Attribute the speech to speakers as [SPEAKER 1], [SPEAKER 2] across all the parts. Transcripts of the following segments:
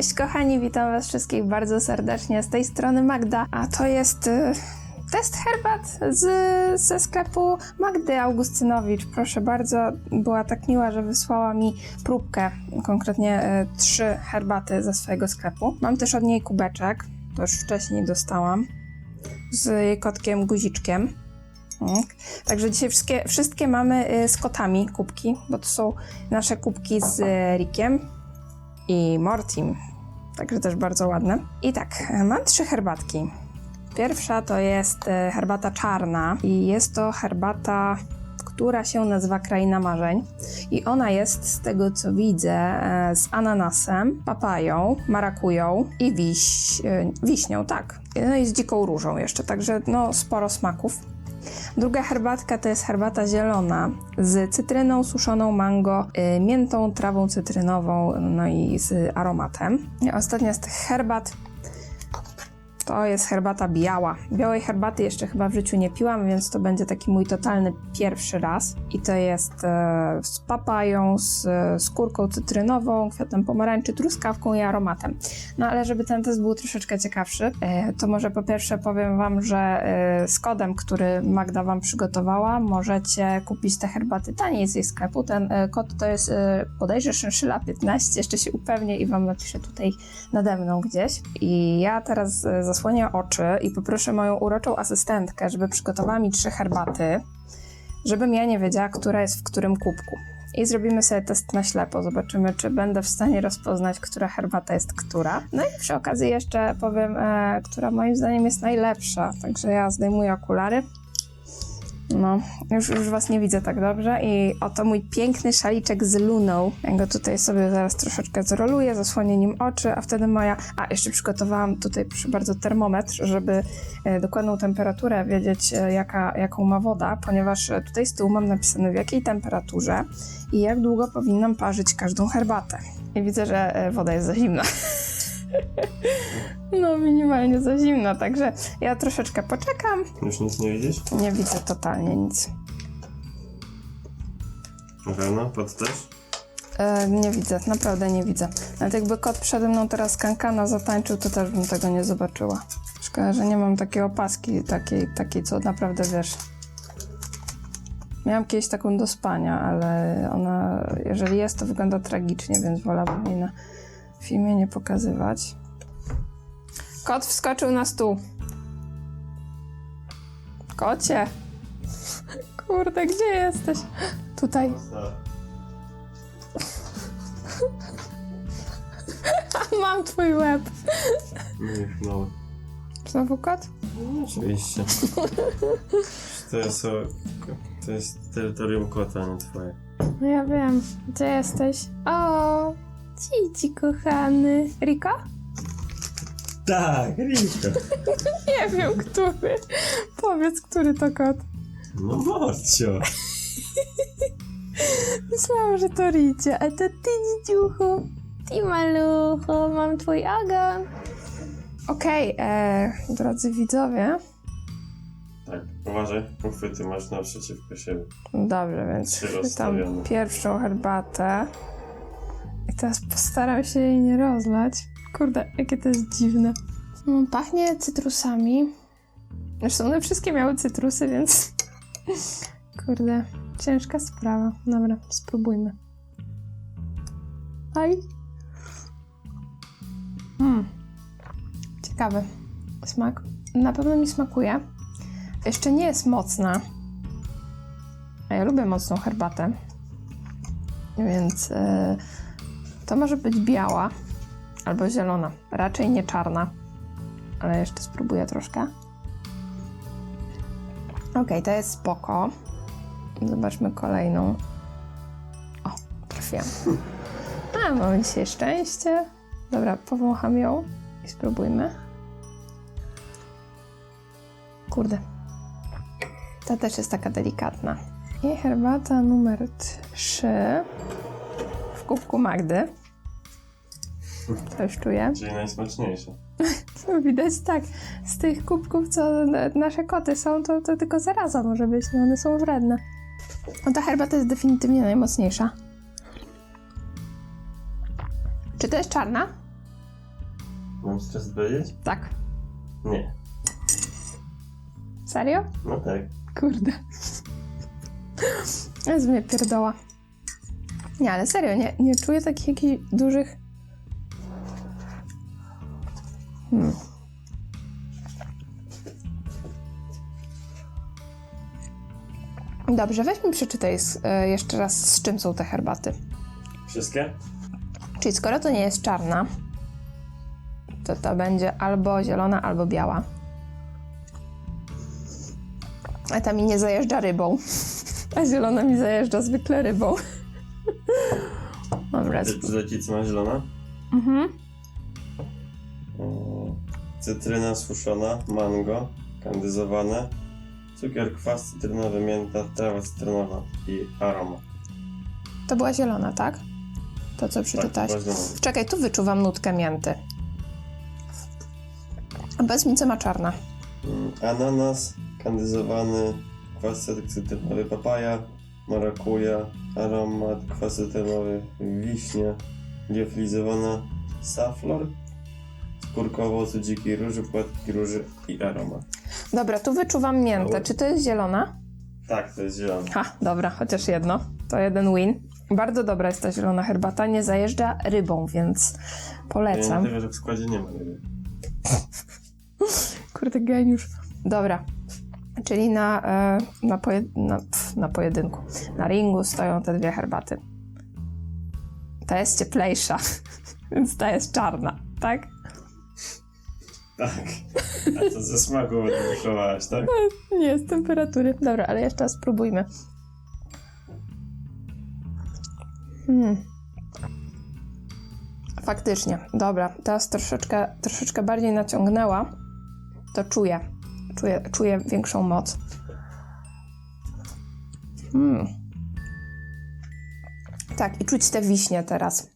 [SPEAKER 1] Cześć kochani, witam was wszystkich bardzo serdecznie z tej strony Magda, a to jest y, test herbat z, ze sklepu Magdy Augustynowicz. Proszę bardzo, była tak miła, że wysłała mi próbkę, konkretnie y, trzy herbaty ze swojego sklepu. Mam też od niej kubeczek, to już wcześniej dostałam, z jej kotkiem Guziczkiem. Tak. Także dzisiaj wszystkie, wszystkie mamy y, z kotami kubki, bo to są nasze kubki z y, Rikiem i Mortim. Także też bardzo ładne. I tak, e, mam trzy herbatki. Pierwsza to jest e, herbata czarna i jest to herbata, która się nazywa Kraina Marzeń. I ona jest, z tego co widzę, e, z ananasem, papają, marakują i wiś, wiśnią, tak. No i z dziką różą jeszcze, także no sporo smaków. Druga herbatka to jest herbata zielona z cytryną, suszoną mango, y, miętą, trawą cytrynową, no i z aromatem. Ostatnia z tych herbat to jest herbata biała. Białej herbaty jeszcze chyba w życiu nie piłam, więc to będzie taki mój totalny pierwszy raz. I to jest e, z papają, z skórką cytrynową, kwiatem pomarańczy, truskawką i aromatem. No ale żeby ten test był troszeczkę ciekawszy, e, to może po pierwsze powiem Wam, że e, z kodem, który Magda Wam przygotowała, możecie kupić te herbaty taniej z jej sklepu. Ten e, kod to jest e, bodajże szynszyla 15, jeszcze się upewnię i Wam napiszę tutaj nade mną gdzieś. I ja teraz e, zasłonię oczy i poproszę moją uroczą asystentkę, żeby przygotowała mi trzy herbaty, żebym ja nie wiedziała, która jest w którym kubku. I zrobimy sobie test na ślepo. Zobaczymy, czy będę w stanie rozpoznać, która herbata jest która. No i przy okazji jeszcze powiem, e, która moim zdaniem jest najlepsza. Także ja zdejmuję okulary. No, już, już was nie widzę tak dobrze i oto mój piękny szaliczek z luną. Ja go tutaj sobie zaraz troszeczkę zroluję, zasłonię nim oczy, a wtedy moja... A, jeszcze przygotowałam tutaj, proszę bardzo, termometr, żeby e, dokładną temperaturę wiedzieć, e, jaka, jaką ma woda, ponieważ e, tutaj z tyłu mam napisane w jakiej temperaturze i jak długo powinnam parzyć każdą herbatę. I widzę, że woda jest za zimna. No, minimalnie za zimna, także ja troszeczkę poczekam.
[SPEAKER 2] Już nic nie widzisz?
[SPEAKER 1] Nie widzę totalnie nic.
[SPEAKER 2] Na pewno? Pod też?
[SPEAKER 1] E, nie widzę, naprawdę nie widzę. Nawet jakby kot przede mną teraz kankana zatańczył, to też bym tego nie zobaczyła. Szkoda, że nie mam takiej opaski, takiej, takiej co naprawdę wiesz. Miałam kiedyś taką do spania, ale ona, jeżeli jest, to wygląda tragicznie, więc wolałabym jej na filmie nie pokazywać. Kot wskoczył na stół. Kocie! Kurde, gdzie jesteś? Tutaj. Mam twój łeb.
[SPEAKER 2] Nie, no.
[SPEAKER 1] Znowu kot?
[SPEAKER 2] Oczywiście. To jest, o, to jest terytorium kota, nie twoje.
[SPEAKER 1] No ja wiem. Gdzie jesteś? O, Cici kochany. Riko?
[SPEAKER 2] Tak, Rika.
[SPEAKER 1] Nie wiem, który. Powiedz, który to kot.
[SPEAKER 2] No Morcio.
[SPEAKER 1] Myślałam, że to Ricie, a to ty, dzidziuchu. Ty malucho, mam twój ogon. Okej, e, drodzy widzowie.
[SPEAKER 2] Tak, uważaj, uchwyty masz naprzeciwko siebie.
[SPEAKER 1] Dobrze, więc
[SPEAKER 2] Trzy
[SPEAKER 1] chwytam
[SPEAKER 2] rozstawione.
[SPEAKER 1] pierwszą herbatę. I teraz postaram się jej nie rozlać. Kurde, jakie to jest dziwne. Mm, Pachnie cytrusami. Zresztą one wszystkie miały cytrusy, więc... Kurde, ciężka sprawa. Dobra, spróbujmy. Aj. Mm. Ciekawy smak. Na pewno mi smakuje. Jeszcze nie jest mocna. A ja lubię mocną herbatę. Więc e, to może być biała albo zielona. Raczej nie czarna. Ale jeszcze spróbuję troszkę. Okej, to jest spoko. Zobaczmy kolejną. O, trafiłam. A, mamy dzisiaj szczęście. Dobra, powącham ją i spróbujmy. Kurde. Ta też jest taka delikatna. I herbata numer 3 w kubku Magdy. Coś czuję.
[SPEAKER 2] Czyli najsmaczniejsze.
[SPEAKER 1] No widać tak, z tych kubków, co nasze koty są, to, to tylko zaraza może być, no one są wredne. No ta herbata jest definitywnie najmocniejsza. Czy to jest czarna?
[SPEAKER 2] Mam stres powiedzieć?
[SPEAKER 1] Tak.
[SPEAKER 2] Nie.
[SPEAKER 1] Serio?
[SPEAKER 2] No tak.
[SPEAKER 1] Kurde. Jest mnie pierdoła. Nie, ale serio, nie, nie czuję takich jakichś dużych... Hmm. Dobrze, weź mi przeczytaj z, e, jeszcze raz, z czym są te herbaty.
[SPEAKER 2] Wszystkie?
[SPEAKER 1] Czyli skoro to nie jest czarna, to to będzie albo zielona, albo biała. A ta mi nie zajeżdża rybą. A zielona mi zajeżdża zwykle rybą. Dobra.
[SPEAKER 2] Czy czy ci co ma zielona?
[SPEAKER 1] Mhm.
[SPEAKER 2] O, Cytryna suszona, mango, kandyzowane, cukier, kwas cytrynowy, mięta, trawa cytrynowa i aroma.
[SPEAKER 1] To była zielona, tak? To, co przeczytałaś.
[SPEAKER 2] Tak,
[SPEAKER 1] Czekaj, tu wyczuwam nutkę mięty. A Bez mi co ma czarna.
[SPEAKER 2] Mm, Ananas, kandyzowany, kwas cytrynowy, papaja, marakuja, aromat, kwas cytrynowy, wiśnia, liofilizowana, saflor, skórka owocu dzikiej róży, płatki róży i aromat.
[SPEAKER 1] Dobra, tu wyczuwam miętę. Czy to jest zielona?
[SPEAKER 2] Tak, to jest zielone.
[SPEAKER 1] Ha, dobra, chociaż jedno. To jeden win. Bardzo dobra jest ta zielona herbata. Nie zajeżdża rybą, więc polecam.
[SPEAKER 2] Dlatego, że w składzie nie ma ryby.
[SPEAKER 1] Kurde, geniusz. Dobra. Czyli na, e, na, poje, na, pf, na pojedynku. Na ringu stoją te dwie herbaty. Ta jest cieplejsza, więc ta jest czarna, tak?
[SPEAKER 2] Tak. A to ze smaku wyszkowałaś, tak?
[SPEAKER 1] Nie, z temperatury. Dobra, ale jeszcze raz spróbujmy. Hmm. Faktycznie, dobra. Teraz troszeczkę, troszeczkę bardziej naciągnęła. To czuję. Czuję, czuję większą moc. Hmm. Tak, i czuć te wiśnie teraz.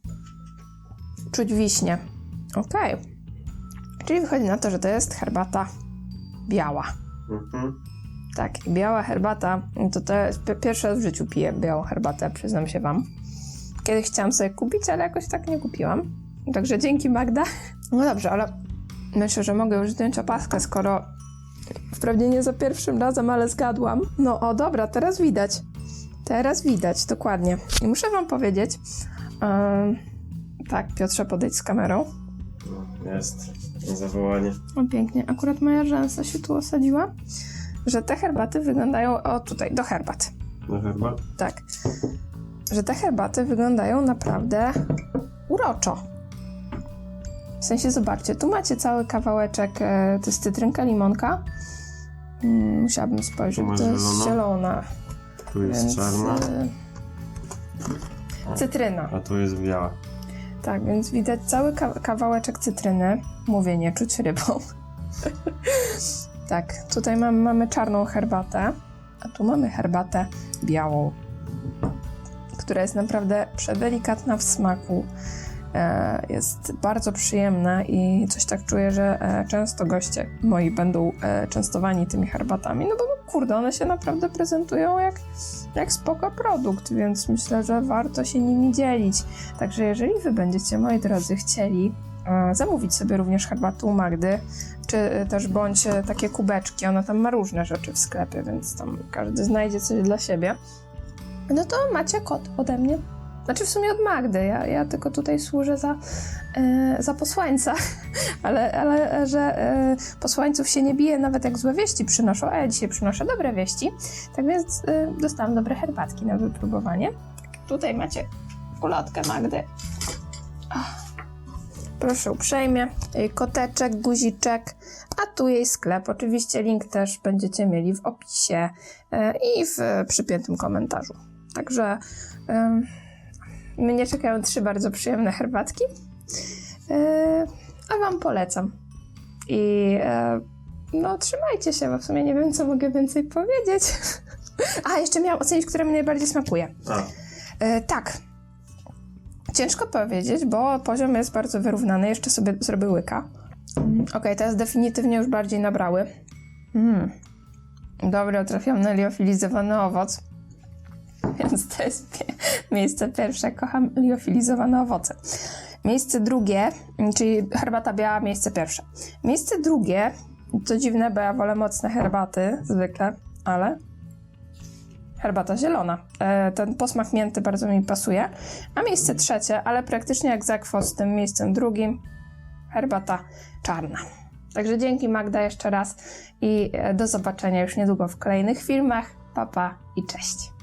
[SPEAKER 1] Czuć wiśnie. Okej. Czyli wychodzi na to, że to jest herbata biała.
[SPEAKER 2] Mhm.
[SPEAKER 1] Tak, biała herbata, to to pierwszy raz w życiu piję białą herbatę, przyznam się wam. Kiedyś chciałam sobie kupić, ale jakoś tak nie kupiłam. Także dzięki Magda. No dobrze, ale myślę, że mogę już zdjąć opaskę, skoro wprawdzie nie za pierwszym razem, ale zgadłam. No o, dobra, teraz widać. Teraz widać, dokładnie. I muszę wam powiedzieć, em, tak, Piotrze, podejdź z kamerą.
[SPEAKER 2] No, Jest. Zawołanie.
[SPEAKER 1] O, pięknie. Akurat moja rzęsa się tu osadziła, że te herbaty wyglądają... O, tutaj, do herbat.
[SPEAKER 2] No chyba?
[SPEAKER 1] Tak. Że te herbaty wyglądają naprawdę uroczo. W sensie, zobaczcie, tu macie cały kawałeczek, e, to jest cytrynka, limonka. Mm, musiałabym spojrzeć,
[SPEAKER 2] Tu masz
[SPEAKER 1] to jest zielona.
[SPEAKER 2] Tu jest
[SPEAKER 1] Więc,
[SPEAKER 2] czarna,
[SPEAKER 1] e, cytryna.
[SPEAKER 2] a tu jest biała.
[SPEAKER 1] Tak, więc widać cały ka- kawałeczek cytryny. Mówię, nie czuć rybą. tak, tutaj mam, mamy czarną herbatę, a tu mamy herbatę białą, która jest naprawdę przedelikatna w smaku. E, jest bardzo przyjemna i coś tak czuję, że e, często goście moi będą e, częstowani tymi herbatami, no bo kurde, one się naprawdę prezentują jak, jak spoko produkt, więc myślę, że warto się nimi dzielić. Także jeżeli wy będziecie, moi drodzy, chcieli e, zamówić sobie również herbatę u Magdy, czy też bądź e, takie kubeczki, ona tam ma różne rzeczy w sklepie, więc tam każdy znajdzie coś dla siebie, no to macie kod ode mnie. Znaczy w sumie od Magdy, ja, ja tylko tutaj służę za, e, za posłańca, ale, ale że e, posłańców się nie bije, nawet jak złe wieści przynoszą, a ja dzisiaj przynoszę dobre wieści, tak więc e, dostałam dobre herbatki na wypróbowanie. Tutaj macie ulotkę Magdy. Ach. Proszę uprzejmie. Jej Koteczek, guziczek, a tu jej sklep. Oczywiście link też będziecie mieli w opisie e, i w przypiętym komentarzu. Także mnie czekają trzy bardzo przyjemne herbatki, e, a Wam polecam. I e, no, trzymajcie się, bo w sumie nie wiem, co mogę więcej powiedzieć. A, jeszcze miałam ocenić, która mi najbardziej smakuje. E, tak. Ciężko powiedzieć, bo poziom jest bardzo wyrównany. Jeszcze sobie zrobię łyka. Mm, Okej, teraz definitywnie już bardziej nabrały. Mm. Dobre, trafiony liofilizowany owoc. Więc to jest miejsce pierwsze. Kocham liofilizowane owoce. Miejsce drugie, czyli herbata biała, miejsce pierwsze. Miejsce drugie, to dziwne, bo ja wolę mocne herbaty zwykle, ale herbata zielona. E, ten posmak mięty bardzo mi pasuje. A miejsce trzecie, ale praktycznie jak zakwo z tym miejscem drugim, herbata czarna. Także dzięki Magda jeszcze raz i e, do zobaczenia już niedługo w kolejnych filmach. Papa pa i cześć.